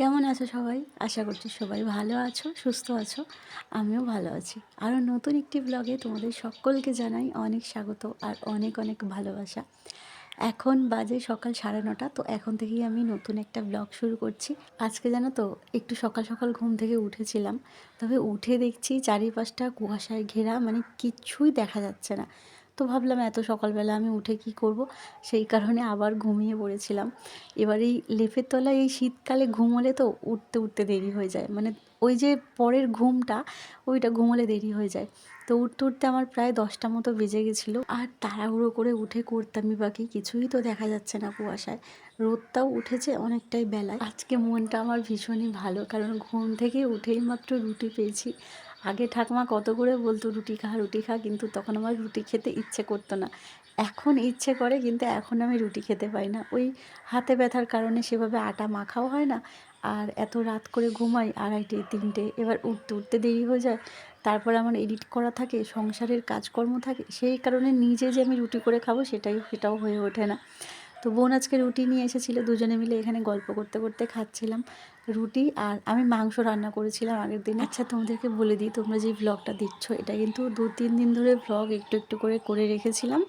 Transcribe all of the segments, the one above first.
কেমন আছো সবাই? আশা করছি সবাই ভালো আছো, সুস্থ আছো, আমিও ভালো আছি। আরও নতুন একটি ব্লগে তোমাদের সকলকে জানাই অনেক স্বাগত আর অনেক অনেক ভালোবাসা। এখন বাজে সকাল সাড়ে নটা, তো এখন থেকেই আমি নতুন একটা ব্লগ শুরু করছি। আজকে জানো তো, একটু সকাল সকাল ঘুম থেকে উঠেছিলাম, তবে উঠে দেখছি চারিপাশটা কুয়াশায় ঘেরা মানে কিচ্ছুই দেখা যাচ্ছে না। তো ভাবলাম এত সকালবেলা আমি উঠে কি করব? সেই কারণে আবার ঘুমিয়ে পড়েছিলাম। এবার এই লেপের তলায় এই শীতকালে ঘুমোলে তো উঠতে উঠতে দেরি হয়ে যায়। মানে ওই যে পরের ঘুমটা, ওইটা ঘুমোলে দেরি হয়ে যায়। তো উঠতে উঠতে আমার প্রায় দশটা মতো বেজে গেছিল। আর তাড়াহুড়ো করে উঠে করতামই বাকি কিছুই তো দেখা যাচ্ছে না কুয়াশায়। রোদটাও উঠেছে অনেকটাই বেলায়। আজকে মনটা আমার ভীষণই ভালো। কারণ ঘুম থেকে উঠেই মাত্র রুটি পেয়েছি। আগে ঠাকমা কত করে বলতো, রুটি খা রুটি খা, কিন্তু তখন আমার রুটি খেতে ইচ্ছে করতো না। এখন ইচ্ছে করে, কিন্তু এখন আমি রুটি খেতে পাই না। ওই হাতে ব্যথার কারণে সেভাবে আটা মাখাও হয় না। আর এত রাত করে ঘুমাই, আড়াইটে, তিনটে, এবার উঠতে উঠতে দেরি হয়ে যায়। তারপর আমার এডিট করা থাকে, সংসারের কাজকর্ম থাকে, সেই কারণে নিজে যে আমি রুটি করে খাব সেটাই, সেটাও হয়ে ওঠে না। তো বোন আজকে রুটি নিয়ে এসেছিল, দুজনে মিলে এখানে গল্প করতে করতে খাচ্ছিলাম রুটি আর আমি মাংস রান্না করেছিলাম আগের দিন। আচ্ছা তোমাদেরকে বলে দিই, তোমরা যে ব্লগটা দেখছ, এটা কিন্তু দু তিন দিন ধরে ব্লগ একটু একটু করে করে রেখেছিলাম।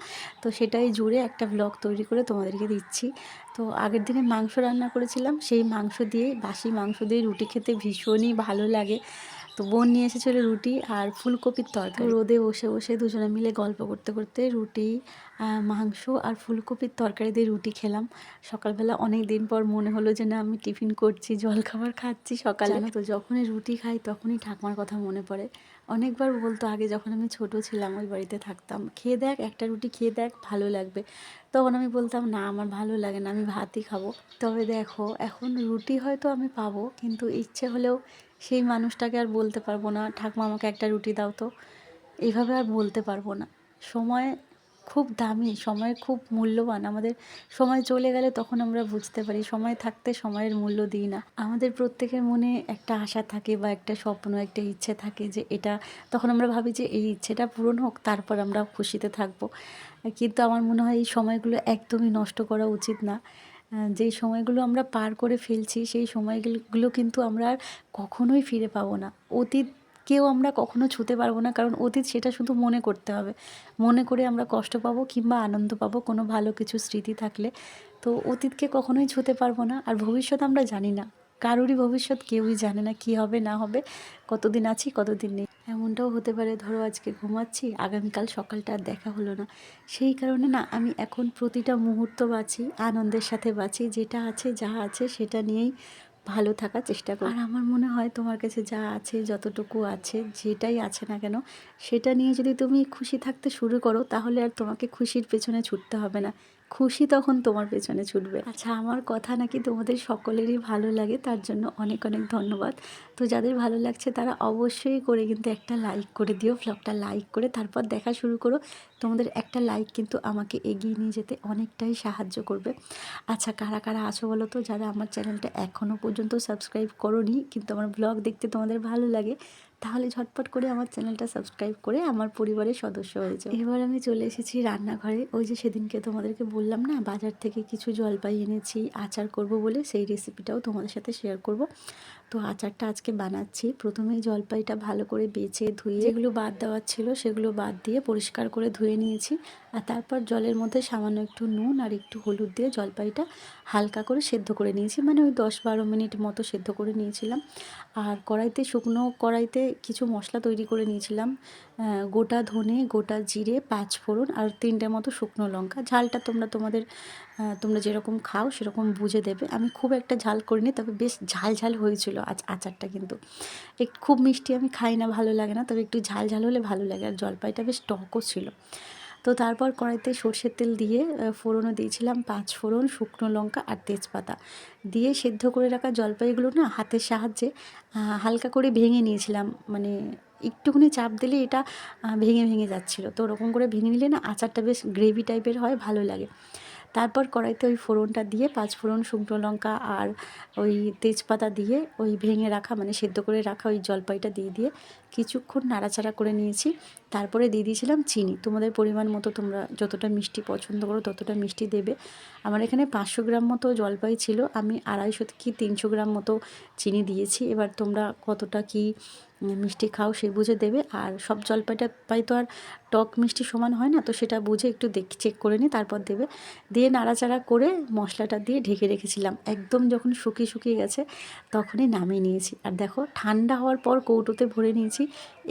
তো সেটাই জুড়ে একটা ব্লগ তৈরি করে তোমাদেরকে দিচ্ছি। তো আগের দিনে মাংস রান্না করেছিলাম, সেই মাংস দিয়ে বাসি মাংস দিয়ে রুটি খেতে ভীষণই ভালো লাগে। তো বোন নিয়ে এসেছিল রুটি আর ফুলকপির তরকারি। রোদে বসে বসে দুজনে মিলে গল্প করতে করতে রুটি মাংস আর ফুলকপির তরকারি দিয়ে রুটি খেলাম। সকালবেলা অনেক দিন পর মনে হলো যে না আমি টিফিন করছি জলখাবার খাচ্ছি সকালে। তো যখনই রুটি খাই তখনই ঠাকুমার কথা মনে পড়ে। অনেকবার বলতো আগে যখন আমি ছোট ছিলাম ওই বাড়িতে থাকতাম খেয়ে দেখ একটা রুটি খেয়ে দেখ ভালো লাগবে। তখন আমি বলতাম না আমার ভালো লাগে না আমি ভাতই খাব। তবে দেখো এখন রুটি হয়তো আমি পাবো কিন্তু ইচ্ছে হলেও সেই মানুষটাকে আর বলতে পারব না, ঠাকুমা, আমাকে একটা রুটি দাও তো। এইভাবে আর বলতে পারব না। সময় খুব দামি, সময় খুব মূল্যবান। আমাদের সময় চলে গেলে তখন আমরা বুঝতে পারি, সময় থাকতে সময়ের মূল্য দিই না। আমাদের প্রত্যেকের মনে একটা আশা থাকে বা একটা স্বপ্ন, একটা ইচ্ছে থাকে যে এটা, তখন আমরা ভাবি যে এই ইচ্ছেটা পূরণ হোক, তারপর আমরা খুশিতে থাকব। কিন্তু আমার মনে হয় এই সময়গুলো একদমই নষ্ট করা উচিত না। যেই সময়গুলো আমরা পার করে ফেলছি, সেই সময়গুলো কিন্তু আমরা আর কখনোই ফিরে পাবো না। অতীত কেউ আমরা কখনো ছুতে পারব না, কারণ অতীত সেটা শুধু মনে করতে হবে। মনে করে আমরা কষ্ট পাবো কিংবা আনন্দ পাবো কোনো ভালো কিছু স্মৃতি থাকলে। তো অতীতকে কখনোই ছুতে পারব না, আর ভবিষ্যৎ আমরা জানি না। কারোরই ভবিষ্যৎ কেউই জানে না কি হবে, না হবে, কতদিন আছি, কতদিন নেই। এমনটাও হতে পারে, ধরো আজকে ঘুমাচ্ছি, আগামীকাল সকালটা আর দেখা হলো না। সেই কারণে না, আমি এখন প্রতিটা মুহূর্ত বাঁচি, আনন্দের সাথে বাঁচি, যেটা আছে, যা আছে, সেটা নিয়েই ভালো থাকার চেষ্টা করি। আর আমার মনে হয় তোমার কাছে যা আছে, যতটুকু আছে, যেটাই আছে না কেন, সেটা নিয়ে যদি তুমি খুশি থাকতে শুরু করো, তাহলে আর তোমাকে খুশির পেছনে ছুটতে হবে না। খুশি তখন তোমার পেছনে ছুটবে। আচ্ছা আমার কথা নাকি তোমাদের সকলেরই ভালো লাগে, তার জন্য অনেক অনেক ধন্যবাদ। তো যাদের ভালো লাগছে তারা অবশ্যই করে কিন্তু একটা লাইক করে দিও ব্লগটা লাইক করে, তারপর দেখা শুরু করো। তোমাদের একটা লাইক কিন্তু আমাকে এগিয়ে নিয়ে যেতে অনেকটাই সাহায্য করবে। আচ্ছা কারা কারা আছো বলো তো? যারা আমার চ্যানেলটা এখনও পর্যন্ত সাবস্ক্রাইব করোনি, কিন্তু আমার ব্লগ দেখতে তোমাদের ভালো লাগে তাহলে ঝটপট করে আমার চ্যানেলটা সাবস্ক্রাইব করে আমার পরিবারের সদস্য হয়ে যাও। এবার আমি চলে এসেছি রান্নাঘরে। ওই যে সেদিনকে তোমাদেরকে বললাম না, বাজার থেকে কিছু জলপাই এনেছি, আচার করব বলে সেই রেসিপিটাও তোমাদের সাথে শেয়ার করব। তো আচারটা আজকে বানাচ্ছি। প্রথমে জলপাইটা ভালো করে বেছে ধুয়ে যেগুলো বাদ দেওয়ার ছিল সেগুলো বাদ দিয়ে পরিষ্কার করে ধুয়ে নিয়েছি। আর তারপর জলের মধ্যে সামান্য একটু নুন আর একটু হলুদ দিয়ে জলপাইটা হালকা করে সেদ্ধ করে নিয়েছি। মানে ওই দশ বারো মিনিট মতো সেদ্ধ করে নিয়েছিলাম। আর কড়াইতে শুকনো কড়াইতে কিছু মশলা তৈরি করে নিয়েছিলাম। গোটা ধনে, গোটা জিরে, পাঁচ ফোড়ন আর তিনটে মতো শুকনো লঙ্কা। ঝালটা তোমরা তোমাদের তোমরা যেরকম খাও সেরকম বুঝে দেবে। আমি খুব একটা ঝাল করিনি, তবে বেশ ঝাল ঝাল হয়েছিল আজ আচারটা কিন্তু। একটু খুব মিষ্টি আমি খাই না, ভালো লাগে না, তবে একটু ঝাল ঝাল হলে ভালো লাগে। আর জলপাইটা বেশ টকও ছিল। তো তারপর কড়াইতে সর্ষের তেল দিয়ে ফোড়নও দিয়েছিলাম পাঁচ ফোড়ন, শুকনো লঙ্কা আর তেজপাতা। দিয়ে সেদ্ধ করে রাখা জলপাইগুলো না হাতের সাহায্যে হালকা করে ভেঙে নিয়েছিলাম। মানে একটুখানি চাপ দিলে এটা ভেঙে ভেঙে যাচ্ছিল। তো ওরকম করে ভেঙে নিলে না আচারটা বেশ গ্রেভি টাইপের হয়, ভালো লাগে। তারপর কড়াইতে ওই ফোড়নটা দিয়ে পাঁচ ফোড়ন শুকনো লঙ্কা আর ওই তেজপাতা দিয়ে ওই ভেঙে রাখা মানে সেদ্ধ করে রাখা ওই জলপাইটা দিয়ে দিয়ে কিছুক্ষণ নাড়াচাড়া করে নিয়েছি। তারপরে দিয়ে দিয়েছিলাম চিনি। তোমাদের পরিমাণ মতো তোমরা যতটা মিষ্টি পছন্দ করো ততটা মিষ্টি দেবে। আমার এখানে পাঁচশো গ্রাম মতো জলপাই ছিল। আমি আড়াইশো কি তিনশো গ্রাম মতো চিনি দিয়েছি। এবার তোমরা কতটা কি মিষ্টি খাও, সে বুঝে দেবে। আর সব জলপাইটা পাই তো আর টক মিষ্টি সমান হয় না, তো সেটা বুঝে একটু দেখ চেক করে নিই তারপর দেবে। দিয়ে নাড়াচাড়া করে মশলাটা দিয়ে ঢেকে রেখেছিলাম। একদম যখন শুকিয়ে শুকিয়ে গেছে, তখনই নামিয়ে নিয়েছি। আর দেখো, ঠান্ডা হওয়ার পর কৌটোতে ভরে নিয়েছি।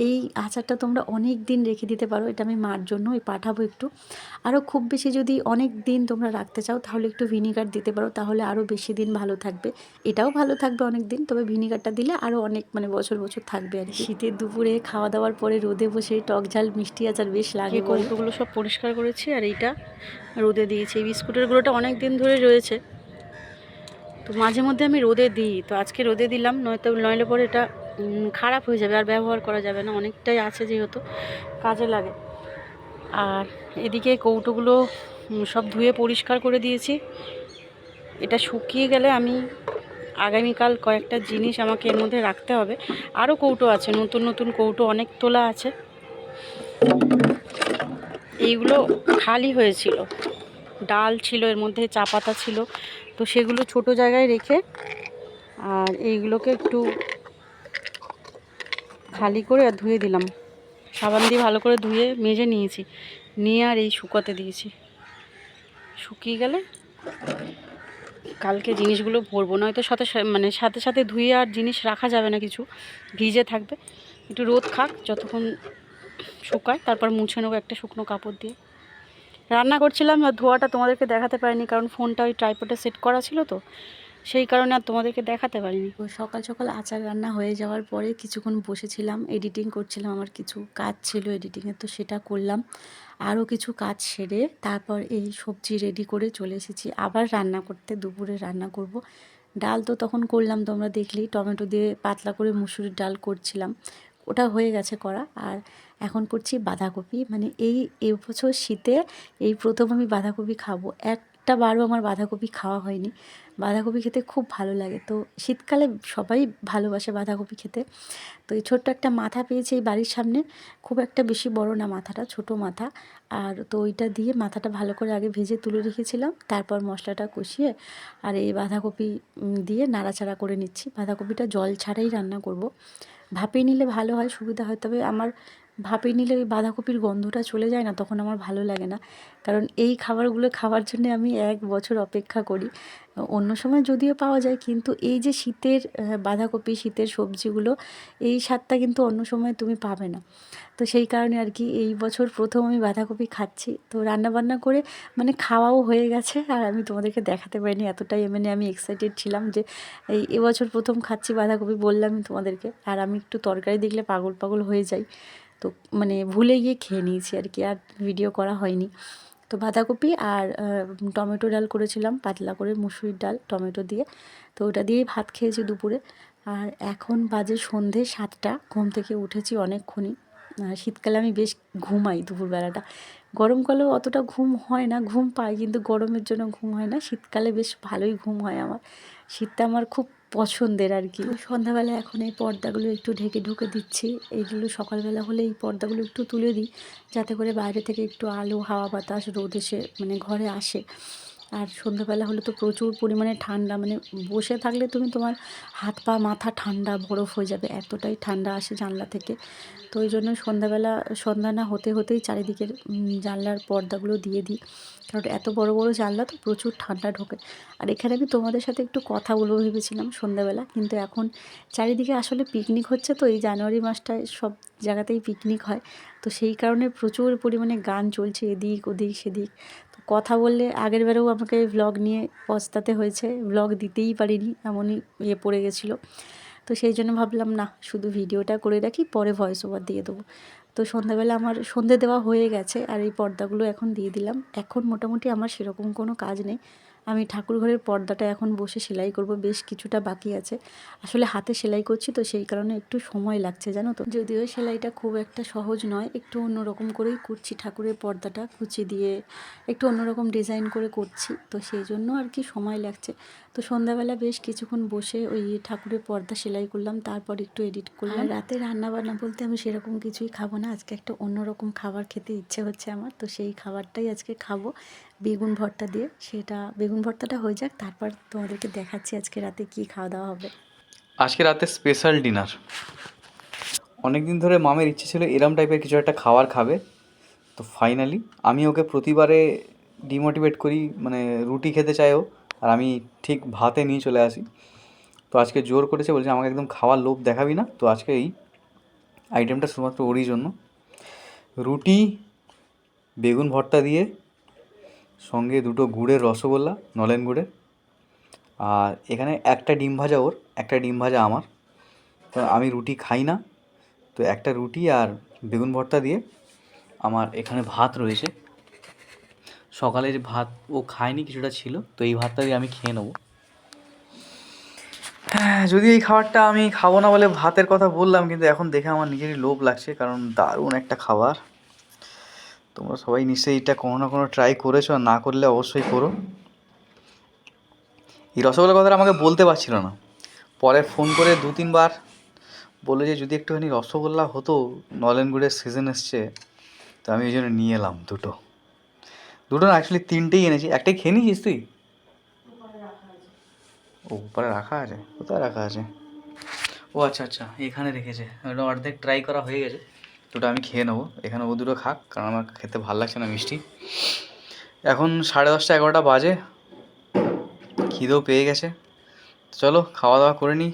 এই আচারটা তোমরা অনেক দিন রেখে দিতে পারো, এটা আমি মার জন্য ওই পাঠাবো একটু। আরও খুব বেশি যদি অনেক দিন তোমরা রাখতে চাও, তাহলে একটু ভিনিগার দিতে পারো, তাহলে আরও বেশি দিন ভালো থাকবে। এটাও ভালো থাকবে অনেক দিন, তবে ভিনিগারটা দিলে আরও অনেক মানে বছর বছর থাকবে আর কি। শীতের দুপুরে খাওয়া দাওয়ার পরে রোদে বসে টক ঝাল মিষ্টি আচার বেশ লাগে কৌটোগুলো সব পরিষ্কার করেছি আর এইটা রোদে দিয়েছি। এই বিস্কুটের গুলোটা অনেক দিন ধরে রয়েছে। তো মাঝে মধ্যে আমি রোদে দিই। তো আজকে রোদে দিলাম নয়তো নইলে পরে এটা খারাপ হয়ে যাবে আর ব্যবহার করা যাবে না। অনেকটাই আছে যেহেতু কাজে লাগে। আর এদিকে কৌটোগুলো সব ধুয়ে পরিষ্কার করে দিয়েছি। এটা শুকিয়ে গেলে আমি আগামীকাল কয়েকটা জিনিস আমাকে এর মধ্যে রাখতে হবে। আরও কৌটো আছে, নতুন নতুন কৌটো, অনেক তোলা আছে। এইগুলো খালি হয়েছিল। ডাল ছিল, এর মধ্যে চা পাতা ছিল। তো সেগুলো ছোট জায়গায় রেখে, আর এইগুলোকে একটু খালি করে আর ধুয়ে দিলাম। সাবান দিয়ে ভালো করে ধুয়ে মেজে নিয়েছি। নিয়ে আর এই শুকাতে দিয়েছি। শুকিয়ে গেলে কালকে জিনিসগুলো ভরবো, নয়তো সাথে মানে সাথে সাথে ধুয়ে আর জিনিস রাখা যাবে না কিছু। ভিজে থাকবে। একটু রোদ খাক, যতক্ষণ শুকায়, তারপর মুছে নেব একটা শুকনো কাপড় দিয়ে। রান্না করছিলাম আর ধোয়াটা তোমাদেরকে দেখাতে পারিনি, কারণ ফোনটা ওই ট্রাইপোডে সেট করা ছিল তো। সেই কারণে আর তোমাদেরকে দেখাতে পারিনি। সকাল সকাল আচার রান্না হয়ে যাওয়ার পরে কিছুক্ষণ বসেছিলাম এডিটিং করছিলাম, আমার কিছু কাজ ছিল এডিটিংয়ে তো সেটা করলাম। আরও কিছু কাজ সেরে তারপর এই সবজি রেডি করে চলে এসেছি। আবার রান্না করতে, দুপুরে রান্না করব। ডাল তো তখন করলাম, তোমরা দেখলেই টমেটো দিয়ে পাতলা করে মুসুরির ডাল করছিলাম। ওটা হয়ে গেছে করা। আর এখন করছি বাঁধাকপি। মানে এই এবছর শীতে এই প্রথম আমি বাঁধাকপি খাব। একটা বারও আমার বাঁধাকপি খাওয়া হয়নি। বাঁধাকপি খেতে খুব ভালো লাগে। তো শীতকালে সবাই ভালোবাসে বাঁধাকপি খেতে। তো এই ছোট্ট একটা মাথা পেয়েছি এই বাড়ির সামনে। খুব একটা বেশি বড় না মাথাটা, ছোট মাথা। আর তো ওইটা দিয়ে মাথাটা ভালো করে আগে ভেজে তুলে রেখেছিলাম। তারপর মশলাটা কষিয়ে আর এই বাঁধাকপি দিয়ে নাড়াচাড়া করে নিচ্ছি। বাঁধাকপিটা জল ছাড়াই রান্না করব। ভাপে নিলে ভালো হয়, সুবিধা হয়। তবে আমার ভাপে নিলে ওই বাঁধাকপির গন্ধটা চলে যায় না, তখন আমার ভালো লাগে না। কারণ এই খাবারগুলো খাওয়ার জন্য আমি এক বছর অপেক্ষা করি। অন্য সময় যদিও পাওয়া যায়, কিন্তু এই যে শীতের বাঁধাকপি, শীতের সবজিগুলো, এই স্বাদটা কিন্তু অন্য সময় তুমি পাবে না। তো সেই কারণে আর কি এই বছর প্রথম আমি বাঁধাকপি খাচ্ছি। তো রান্না বান্না করে মানে খাওয়াও হয়ে গেছে, আর আমি তোমাদেরকে দেখাতে পারিনি এতটাই। মানে আমি এক্সাইটেড ছিলাম যে এই এবছর প্রথম খাচ্ছি বাঁধাকপি বললাম তোমাদেরকে। আর আমি একটু তরকারি দেখলে পাগল পাগল হয়ে যাই। তো মানে ভুলে গিয়ে খেয়ে নিয়েছি আর কি, আর ভিডিও করা হয়নি। তো বাঁধাকপি আর টমেটো ডাল করেছিলাম, পাতলা করে মুসুরির ডাল, টমেটো দিয়ে। তো ওটা দিয়েই ভাত খেয়েছি দুপুরে। আর এখন বাজে সন্ধে সাতটা, ঘুম থেকে উঠেছি অনেকক্ষণই। শীতকালে আমি বেশ ঘুমাই দুপুরবেলাটা। গরমকালেও অতটা ঘুম হয় না, ঘুম পাই, কিন্তু গরমের জন্য ঘুম হয় না। শীতকালে বেশ ভালোই ঘুম হয় আমার। শীতটা আমার খুব পছন্দের আর কি। সন্ধ্যাবেলা এখন এই পর্দাগুলো একটু ঢেকে ঢুকে দিচ্ছি। এইগুলো সকালবেলা হলে এই পর্দাগুলো একটু তুলে দিই, যাতে করে বাইরে থেকে একটু আলো, হাওয়া, বাতাস রোদ এসে মানে ঘরে আসে। আর সন্ধ্যাবেলা হলে তো প্রচুর পরিমাণে ঠান্ডা মানে বসে থাকলে তুমি তোমার হাত পা, মাথা ঠান্ডা, বরফ হয়ে যাবে, এতটাই ঠান্ডা আসে জানলা থেকে। তো ওই জন্য সন্ধ্যাবেলা, সন্ধ্যা না হতে হতেই চারিদিকের জানলার পর্দাগুলো দিয়ে দিই। কারণ এত বড় বড় জানলা তো প্রচুর ঠান্ডা ঢোকে। আর এখানে আমি তোমাদের সাথে একটু কথা বলব ভেবেছিলাম সন্ধ্যাবেলা, কিন্তু এখন চারিদিকে আসলে পিকনিক হচ্ছে তো, এই জানুয়ারি মাসটায় সব জায়গাতেই পিকনিক হয়। তো সেই কারণে প্রচুর পরিমাণে গান চলছে, এদিক ওদিক, সেদিক। কথা বললে আগের বারেও আমাকে ভ্লগ নিয়ে পস্তাতে হয়েছে। ভ্লগ দিতেই পারিনি, এমনই ইয়ে পড়ে গেছিল। তো সেই জন্য ভাবলাম, না, শুধু ভিডিওটা করে রাখি, পরে ভয়েস ওভার দিয়ে দেবো। তো সন্ধ্যাবেলা আমার সন্ধে দেওয়া হয়ে গেছে আর এই পর্দাগুলো এখন দিয়ে দিলাম। এখন মোটামুটি আমার সেরকম কোনো কাজ নেই। আমি ঠাকুরঘরের পর্দাটা এখন বসে সেলাই করব, বেশ কিছুটা বাকি আছে। আসলে হাতে সেলাই করছি তো সেই কারণে একটু সময় লাগছে, জানো তো? যদিও সেলাইটা খুব একটা সহজ নয়, একটু অন্যরকম করেই করছি ঠাকুরের পর্দাটা, কুচি দিয়ে একটু অন্যরকম ডিজাইন করে করছি, তো সেই জন্য আর কি সময় লাগছে। তো সন্ধ্যাবেলা বেশ কিছুক্ষণ বসে ওই ঠাকুরের পর্দা সেলাই করলাম তারপর একটু এডিট করলাম। রাতে রান্না বান্না বলতে আমি সেরকম কিছুই খাব না আজকে একটা অন্যরকম খাবার খেতে ইচ্ছে হচ্ছে আমার তো সেই খাবারটাই আজকে খাব বেগুন ভর্তা দিয়ে। সেটা বেগুন ভর্তাটা হয়ে যাক তারপর তোমাদেরকে দেখাচ্ছি আজকে রাতে কি খাওয়া দাওয়া হবে। আজকে রাতে স্পেশাল ডিনার অনেক দিন ধরে মামের ইচ্ছে ছিল এরম টাইপের কিছু একটা খাবার খাবে তো ফাইনালি আমি ওকে প্রতিবারে ডিমোটিভেট করি মানে রুটি খেতে চাই ও। আর আমি ঠিক ভাতে নিয়ে চলে আসি। তো আজকে জোর করেছে, বলছে আমাকে একদম খাওয়ার লোভ দেখাবি না। তো আজকে এই আইটেমটা শুধুমাত্র ওরই জন্য। রুটি, বেগুন ভর্তা দিয়ে, সঙ্গে দুটো গুড়ের রসগোল্লা, নলেন গুড়ের। আর এখানে একটা ডিম ভাজা ওর, একটা ডিম ভাজা আমার। তো আমি রুটি খাই না। তো একটা রুটি আর বেগুন ভর্তা দিয়ে আমার এখানে ভাত রয়েছে। সকালে যে ভাত ও খায়নি, কিছুটা ছিল। তো এই ভাতটা দিয়ে আমি খেয়ে নেব। হ্যাঁ যদি এই খাবারটা আমি খাব না বলে ভাতের কথা বললাম, কিন্তু এখন দেখে আমার নিজেরই লোভ লাগছে, কারণ দারুণ একটা খাবার। তোমরা সবাই নিশ্চয়ই এটা কোনো না কোনো ট্রাই করেছ, আর না করলে অবশ্যই করো। এই রসগোল্লার কথাটা আমাকে বলতে পারছিল না। পরে ফোন করে দু তিনবার বলল যে, যদি একটুখানি রসগোল্লা হতো, নলেন গুড়ের সিজন এসছে, তো আমি ওই জন্য নিয়ে এলাম দুটো। দুটো না অ্যাকচুয়ালি তিনটেই এনেছি। একটাই খেয়ে নিয়েছিস তুই? ও উপরে রাখা আছে? কোথায় রাখা আছে? ও আচ্ছা আচ্ছা এখানে রেখেছে। ওটা অর্ধেক ট্রাই করা হয়ে গেছে। দুটো আমি খেয়ে নেব। এখানে ও দুটো খাক কারণ আমার খেতে ভালো লাগছে না মিষ্টি। এখন সাড়ে দশটা এগারোটা বাজে। খিদেও পেয়ে গেছে। চলো খাওয়া দাওয়া করে নিই।